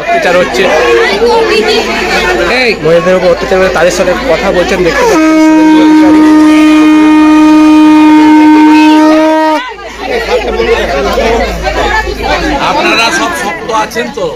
অত্যাচার হচ্ছে। এই মহিলাদের উপর অত্যাচার হচ্ছে, তাদের সাথে কথা বলছেন দেখতে আপনারা সব শক্ত আছেন তো?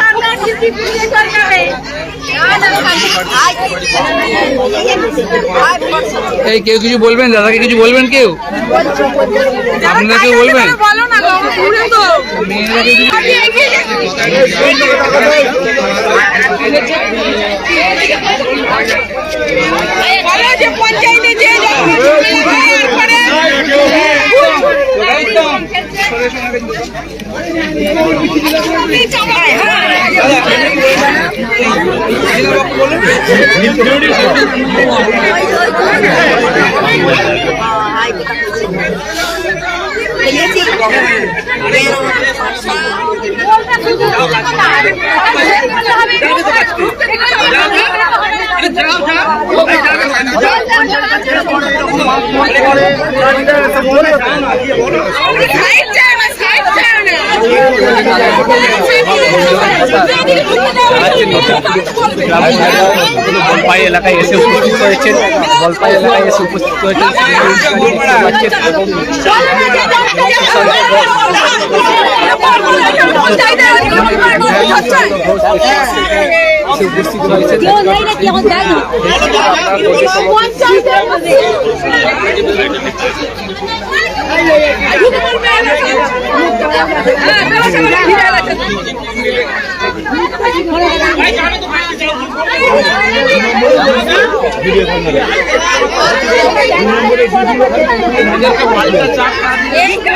আমরা এই কেউ কিছু বলবেন? দাদাকে কিছু বলবেন কেউ? আপনারা কেউ বলবেন? বলো না গো, ঘুরে তো বলো যে পঞ্চায়েতে যে সাইড চায় না সাইড চায় না বলপাই এলাকায় এসে উপস্থিত হয়েছেন। বলপাই এলাকায় এসে উপস্থিত হয়েছেন এসে উপস্থিত হয়েছেন কেউ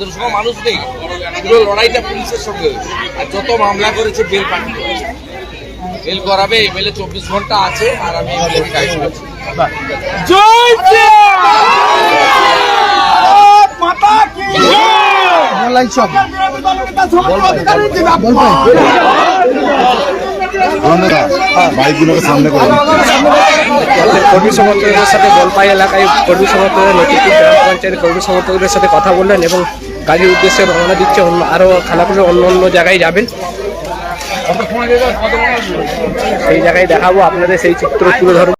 ওদের মানুষ নেই। পুরো লড়াইটা পুলিশের সঙ্গে হয়েছে। আর যত মামলা করেছে বেল পাঠিয়ে দিয়েছে। বেল করাবে এই বেলে চব্বিশ ঘণ্টা আছে আর আমি বাইকগুলোকে সামনে করে। কর্মী সমর্থকদের সাথে জলপাই এলাকায় কর্মী সমর্থকদের লতিপুর গ্রাম পঞ্চায়েত কর্মী সমর্থকদের সাথে কথা বললেন এবং গাড়ির উদ্দেশ্যে রওনা দিচ্ছে অন্য আরও খানাপুরের অন্য অন্য জায়গায় যাবেন। সেই জায়গায় দেখাবো, আপনাদের সেই চিত্র তুলে ধরবো।